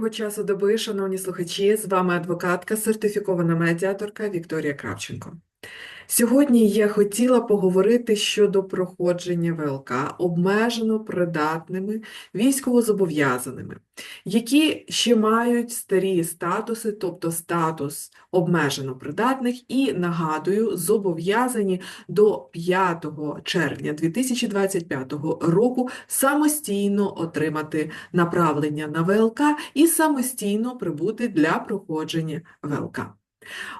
Доброго часу доби, шановні слухачі. З вами адвокатка, сертифікована медіаторка Вікторія Кравченко. Сьогодні я хотіла поговорити щодо проходження ВЛК обмежено придатними військовозобов'язаними, які ще мають старі статуси, тобто статус обмежено придатних, і нагадую, зобов'язані до 5 червня 2025 року самостійно отримати направлення на ВЛК і самостійно прибути для проходження ВЛК.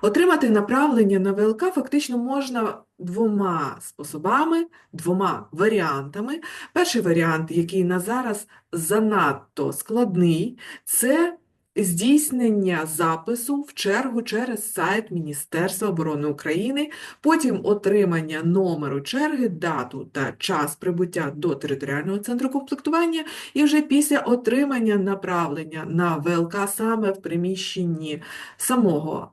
Отримати направлення на ВЛК фактично можна двома способами, двома варіантами. Перший варіант, який на зараз занадто складний, це здійснення запису в чергу через сайт Міністерства оборони України, потім отримання номеру черги, дату та час прибуття до територіального центру комплектування, і вже після отримання направлення на ВЛК саме в приміщенні самого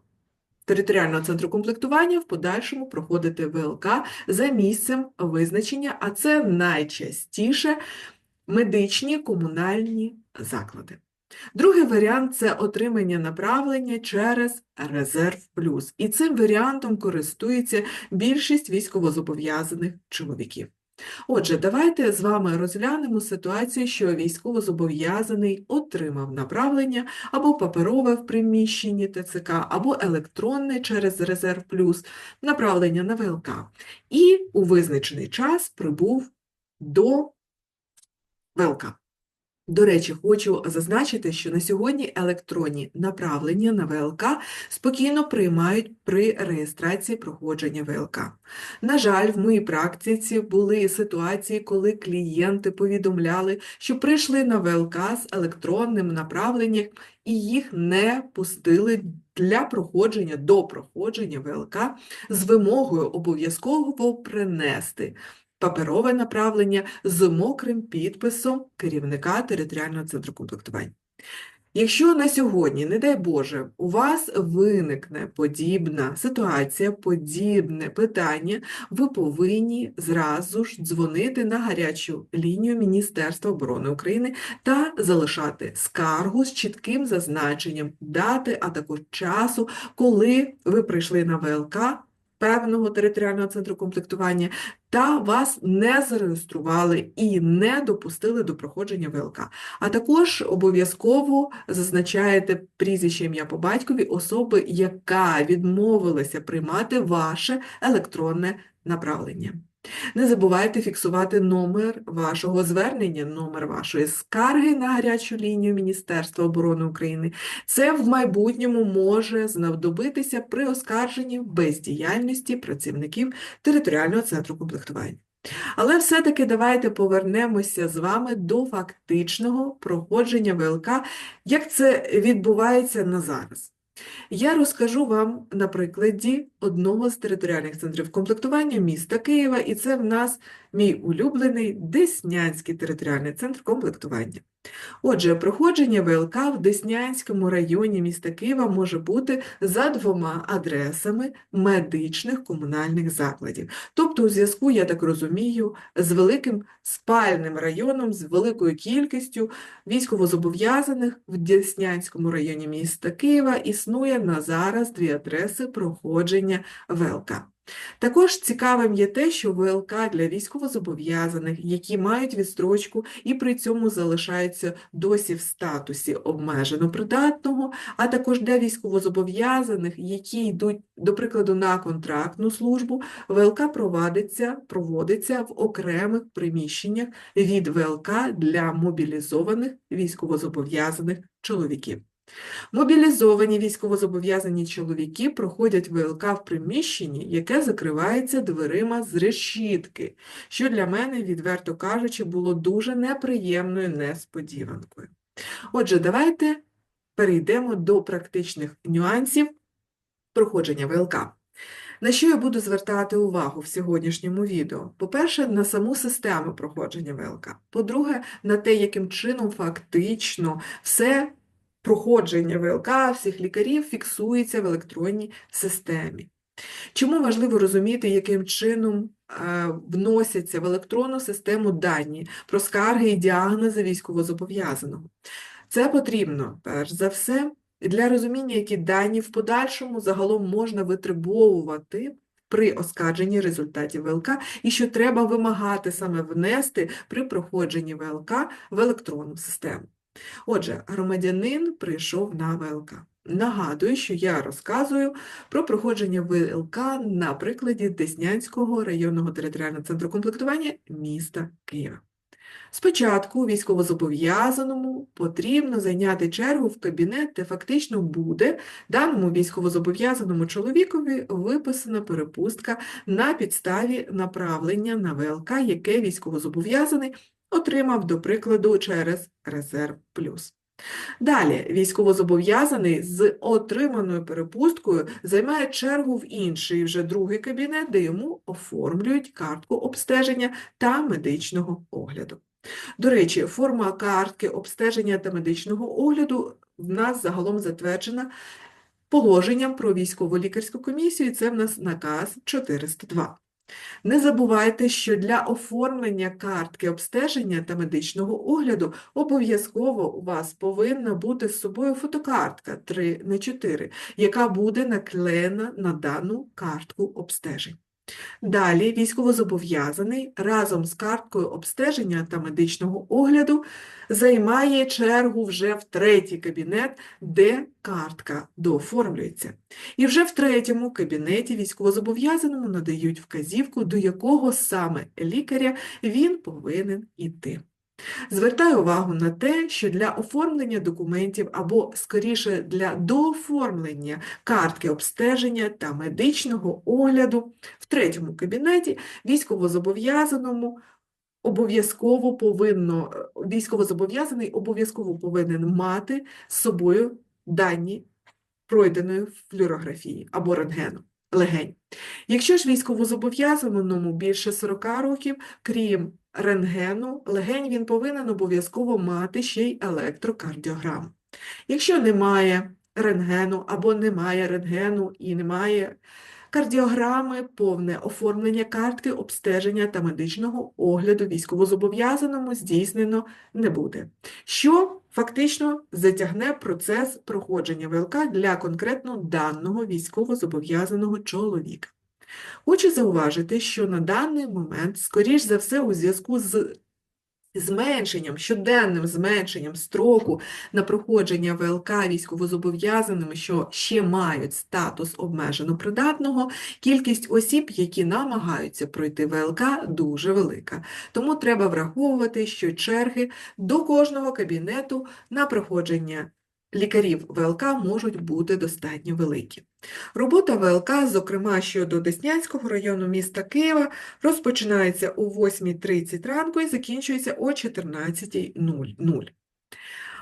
територіального центру комплектування в подальшому проходити ВЛК за місцем визначення, а це найчастіше медичні комунальні заклади. Другий варіант це отримання направлення через Резерв Плюс. І цим варіантом користується більшість військовозобов'язаних чоловіків. Отже, давайте з вами розглянемо ситуацію, що військовозобов'язаний отримав направлення або паперове в приміщенні ТЦК, або електронне через Резерв Плюс направлення на ВЛК. І у визначений час прибув до ВЛК. До речі, хочу зазначити, що на сьогодні електронні направлення на ВЛК спокійно приймають при реєстрації проходження ВЛК. На жаль, в моїй практиці були ситуації, коли клієнти повідомляли, що прийшли на ВЛК з електронним направленням і їх не пустили для проходження до проходження ВЛК з вимогою обов'язково принести паперове направлення з мокрим підписом керівника територіального центру комплектування. Якщо на сьогодні, не дай Боже, у вас виникне подібна ситуація, подібне питання, ви повинні зразу ж дзвонити на гарячу лінію Міністерства оборони України та залишати скаргу з чітким зазначенням дати, а також часу, коли ви прийшли на ВЛК певного територіального центру комплектування, та вас не зареєстрували і не допустили до проходження ВЛК. А також обов'язково зазначаєте прізвище ім'я по батькові особи, яка відмовилася приймати ваше електронне направлення. Не забувайте фіксувати номер вашого звернення, номер вашої скарги на гарячу лінію Міністерства оборони України. Це в майбутньому може знадобитися при оскарженні бездіяльності працівників територіального центру комплектування. Але все-таки давайте повернемося з вами до фактичного проходження ВЛК, як це відбувається на зараз. Я розкажу вам на прикладі одного з територіальних центрів комплектування міста Києва, і це в нас мій улюблений Деснянський територіальний центр комплектування. Отже, проходження ВЛК в Деснянському районі міста Києва може бути за двома адресами медичних комунальних закладів. Тобто, у зв'язку, я так розумію, з великим спальним районом, з великою кількістю військовозобов'язаних в Деснянському районі міста Києва існує на зараз дві адреси проходження ВЛК. Також цікавим є те, що ВЛК для військовозобов'язаних, які мають відстрочку і при цьому залишаються досі в статусі обмежено придатного, а також для військовозобов'язаних, які йдуть, до прикладу, на контрактну службу, ВЛК проводиться, проводиться в окремих приміщеннях від ВЛК для мобілізованих військовозобов'язаних чоловіків. Мобілізовані військовозобов'язані чоловіки проходять ВЛК в приміщенні, яке закривається дверима з решітки, що для мене, відверто кажучи, було дуже неприємною несподіванкою. Отже, давайте перейдемо до практичних нюансів проходження ВЛК. На що я буду звертати увагу в сьогоднішньому відео? По-перше, на саму систему проходження ВЛК. По-друге, на те, яким чином фактично все проходження ВЛК всіх лікарів фіксується в електронній системі. Чому важливо розуміти, яким чином е, вносяться в електронну систему дані про скарги і діагнози військовозобов'язаного? Це потрібно, перш за все, для розуміння, які дані в подальшому загалом можна витребовувати при оскарженні результатів ВЛК і що треба вимагати саме внести при проходженні ВЛК в електронну систему. Отже, громадянин прийшов на ВЛК. Нагадую, що я розказую про проходження ВЛК на прикладі Деснянського районного територіального центру комплектування міста Києва. Спочатку військовозобов'язаному потрібно зайняти чергу в кабінет, де фактично буде даному військовозобов'язаному чоловікові виписана перепустка на підставі направлення на ВЛК, яке військовозобов'язаний отримав, до прикладу, через Резерв Плюс. Далі військовозобов'язаний з отриманою перепусткою займає чергу в інший вже другий кабінет, де йому оформлюють картку обстеження та медичного огляду. До речі, форма картки обстеження та медичного огляду в нас загалом затверджена положенням про військово-лікарську комісію, і це в нас наказ 402. Не забувайте, що для оформлення картки обстеження та медичного огляду обов'язково у вас повинна бути з собою фотокартка 3 на 4, яка буде наклеєна на дану картку обстежень. Далі військовозобов'язаний разом з карткою обстеження та медичного огляду займає чергу вже в третій кабінет, де картка дооформлюється. І вже в третьому кабінеті військовозобов'язаному надають вказівку, до якого саме лікаря він повинен іти. Звертаю увагу на те, що для оформлення документів або, скоріше, для дооформлення картки обстеження та медичного огляду в третьому кабінеті військовозобов'язаному обов'язково повинно, військовозобов'язаний обов'язково повинен мати з собою дані пройденої флюорографії або рентгену легень. Якщо ж військовозобов'язаному більше 40 років, крім рентгену, легень він повинен обов'язково мати ще й електрокардіограму. Якщо немає рентгену або немає рентгену і немає кардіограми, повне оформлення картки обстеження та медичного огляду військовозобов'язаному здійснено не буде, що фактично затягне процес проходження ВЛК для конкретно даного військовозобов'язаного чоловіка. Хочу зауважити, що на даний момент, скоріш за все, у зв'язку з зменшенням, щоденним зменшенням строку на проходження ВЛК військовозобов'язаними, що ще мають статус обмежено придатного, кількість осіб, які намагаються пройти ВЛК, дуже велика. Тому треба враховувати, що черги до кожного кабінету на проходження лікарів ВЛК можуть бути достатньо великі. Робота ВЛК, зокрема щодо Деснянського району міста Києва, розпочинається о 8.30 ранку і закінчується о 14.00.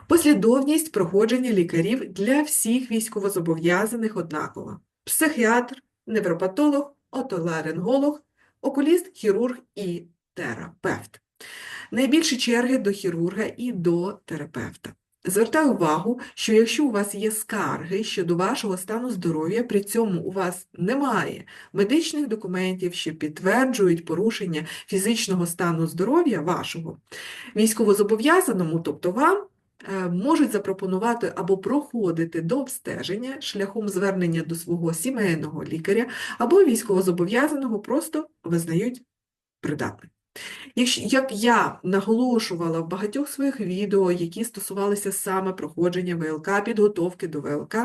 Послідовність проходження лікарів для всіх військовозобов'язаних однакова. Психіатр, невропатолог, отоларинголог, окуліст, хірург і терапевт. Найбільші черги до хірурга і до терапевта. Звертаю увагу, що якщо у вас є скарги щодо вашого стану здоров'я, при цьому у вас немає медичних документів, що підтверджують порушення фізичного стану здоров'я вашого, військовозобов'язаному, тобто вам, е, можуть запропонувати або проходити до обстеження шляхом звернення до свого сімейного лікаря, або військовозобов'язаного просто визнають придатним. Як я наголошувала в багатьох своїх відео, які стосувалися саме проходження ВЛК, підготовки до ВЛК,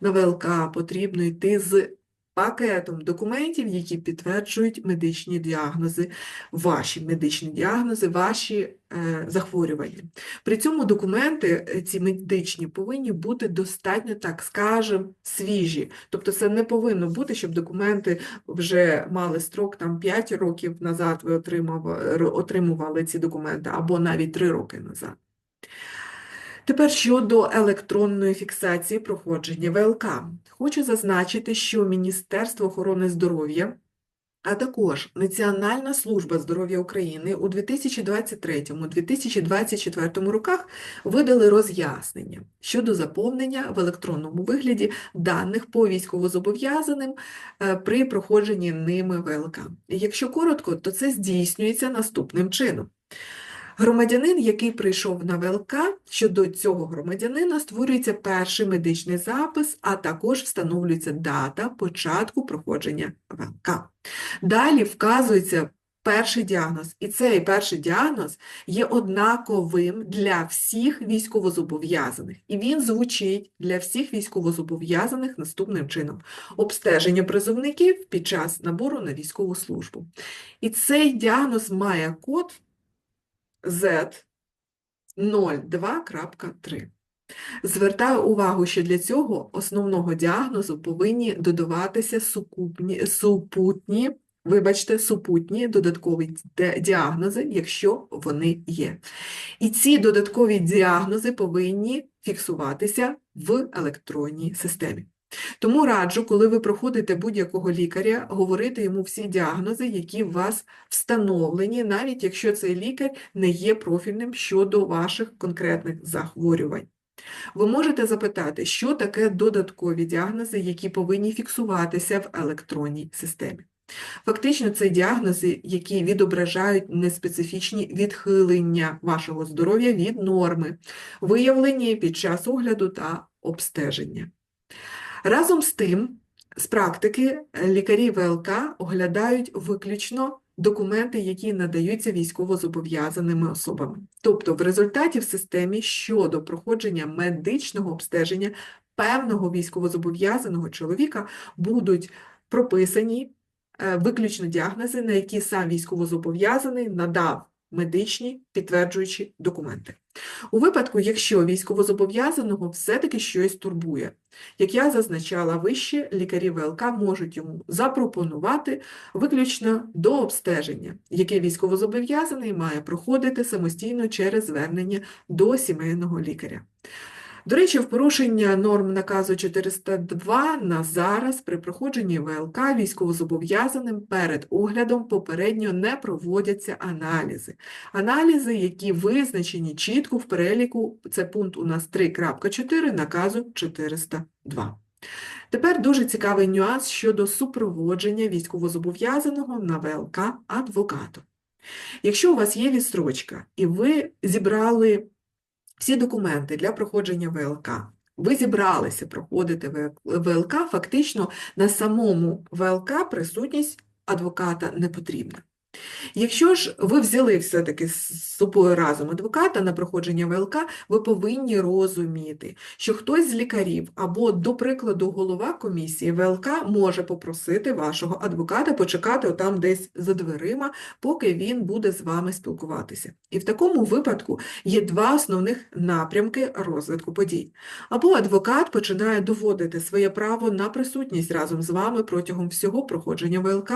на ВЛК потрібно йти з пакетом документів, які підтверджують медичні діагнози, ваші медичні діагнози, ваші е, захворювання. При цьому документи е, ці медичні повинні бути достатньо, так скажемо, свіжі. Тобто це не повинно бути, щоб документи вже мали строк там 5 років назад ви отримували, отримували ці документи, або навіть 3 роки назад. Тепер щодо електронної фіксації проходження ВЛК. Хочу зазначити, що Міністерство охорони здоров'я, а також Національна служба здоров'я України у 2023-2024 роках видали роз'яснення щодо заповнення в електронному вигляді даних по військовозобов'язаним е, при проходженні ними ВЛК. Якщо коротко, то це здійснюється наступним чином. Громадянин, який прийшов на ВЛК, щодо цього громадянина створюється перший медичний запис, а також встановлюється дата початку проходження ВЛК. Далі вказується перший діагноз, і цей перший діагноз є однаковим для всіх військовозобов'язаних, і він звучить для всіх військовозобов'язаних наступним чином: обстеження призовників під час набору на військову службу. І цей діагноз має код Z02.3. Звертаю увагу, що для цього основного діагнозу повинні додаватися сукупні, супутні, вибачте, супутні додаткові діагнози, якщо вони є. І ці додаткові діагнози повинні фіксуватися в електронній системі. Тому раджу, коли ви проходите будь-якого лікаря, говорити йому всі діагнози, які у вас встановлені, навіть якщо цей лікар не є профільним щодо ваших конкретних захворювань. Ви можете запитати, що таке додаткові діагнози, які повинні фіксуватися в електронній системі. Фактично, це діагнози, які відображають неспецифічні відхилення вашого здоров'я від норми, виявлені під час огляду та обстеження. Разом з тим, з практики е, лікарі ВЛК оглядають виключно документи, які надаються військовозобов'язаними особами. Тобто в результаті в системі щодо проходження медичного обстеження певного військовозобов'язаного чоловіка будуть прописані е, виключно діагнози, на які сам військовозобов'язаний надав медичні підтверджуючі документи. У випадку, якщо військовозобов'язаного все-таки щось турбує, як я зазначала вище, лікарі ВЛК можуть йому запропонувати виключно до обстеження, яке військовозобов'язаний має проходити самостійно через звернення до сімейного лікаря. До речі, в порушення норм наказу 402 на зараз при проходженні ВЛК військовозобов'язаним перед оглядом попередньо не проводяться аналізи. Аналізи, які визначені чітко в переліку, це пункт у нас 3.4 наказу 402. Тепер дуже цікавий нюанс щодо супроводження військовозобов'язаного на ВЛК адвокату. Якщо у вас є відстрочка і ви зібрали всі документи для проходження ВЛК, ви зібралися проходити ВЛК, фактично на самому ВЛК присутність адвоката не потрібна. Якщо ж ви взяли все-таки з собою разом адвоката на проходження ВЛК, ви повинні розуміти, що хтось з лікарів або, до прикладу, голова комісії ВЛК може попросити вашого адвоката почекати отам десь за дверима, поки він буде з вами спілкуватися. І в такому випадку є два основних напрямки розвитку подій. Або адвокат починає доводити своє право на присутність разом з вами протягом всього проходження ВЛК,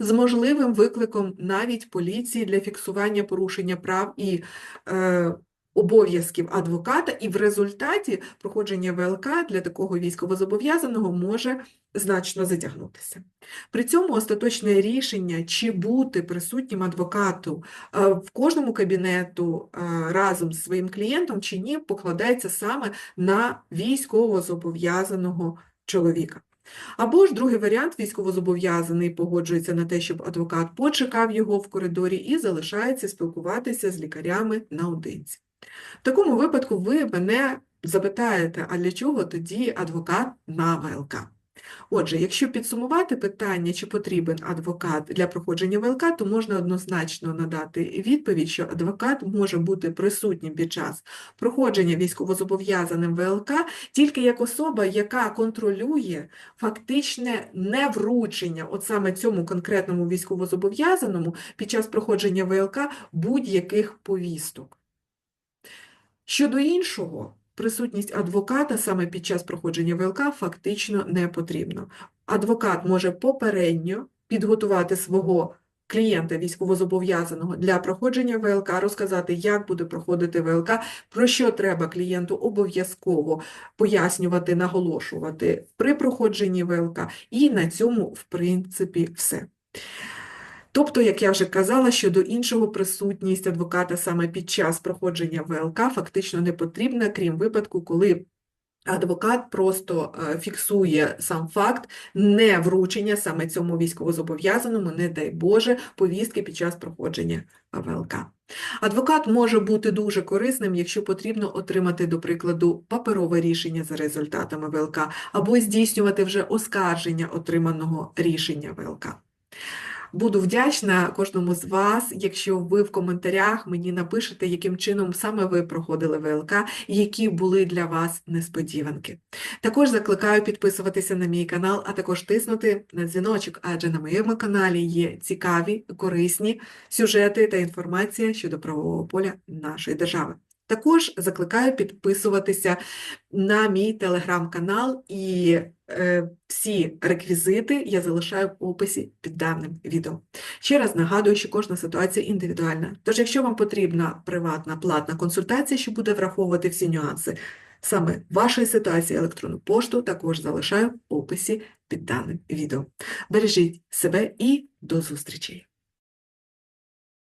з можливим викликом навіть поліції для фіксування порушення прав і е, обов'язків адвоката, і в результаті проходження ВЛК для такого військовозобов'язаного може значно затягнутися. При цьому остаточне рішення, чи бути присутнім адвокату е, в кожному кабінету е, разом з своїм клієнтом чи ні, покладається саме на військовозобов'язаного чоловіка. Або ж другий варіант, військовозобов'язаний погоджується на те, щоб адвокат почекав його в коридорі і залишається спілкуватися з лікарями наодинці. В такому випадку ви мене запитаєте, а для чого тоді адвокат на ВЛК? Отже, якщо підсумувати питання, чи потрібен адвокат для проходження ВЛК, то можна однозначно надати відповідь, що адвокат може бути присутнім під час проходження військовозобов'язаним ВЛК тільки як особа, яка контролює фактичне невручення от саме цьому конкретному військовозобов'язаному під час проходження ВЛК будь-яких повісток. Щодо іншого, присутність адвоката саме під час проходження ВЛК фактично не потрібна. Адвокат може попередньо підготувати свого клієнта військовозобов'язаного для проходження ВЛК, розказати, як буде проходити ВЛК, про що треба клієнту обов'язково пояснювати, наголошувати при проходженні ВЛК, і на цьому, в принципі, все. Тобто, як я вже казала, щодо іншого присутність адвоката саме під час проходження ВЛК фактично не потрібна, крім випадку, коли Адвокат просто е, фіксує сам факт невручення саме цьому військовозобов'язаному, не дай Боже, повістки під час проходження ВЛК. Адвокат може бути дуже корисним, якщо потрібно отримати, до прикладу, паперове рішення за результатами ВЛК, або здійснювати вже оскарження отриманого рішення ВЛК. Буду вдячна кожному з вас, якщо ви в коментарях мені напишете, яким чином саме ви проходили ВЛК які були для вас несподіванки. Також закликаю підписуватися на мій канал, а також тиснути на дзвіночок, адже на моєму каналі є цікаві, корисні сюжети та інформація щодо правового поля нашої держави. Також закликаю підписуватися на мій телеграм-канал і е, всі реквізити я залишаю в описі під даним відео. Ще раз нагадую, що кожна ситуація індивідуальна. Тож, якщо вам потрібна приватна платна консультація, що буде враховувати всі нюанси саме вашої ситуації, електронну пошту також залишаю в описі під даним відео. Бережіть себе і до зустрічі!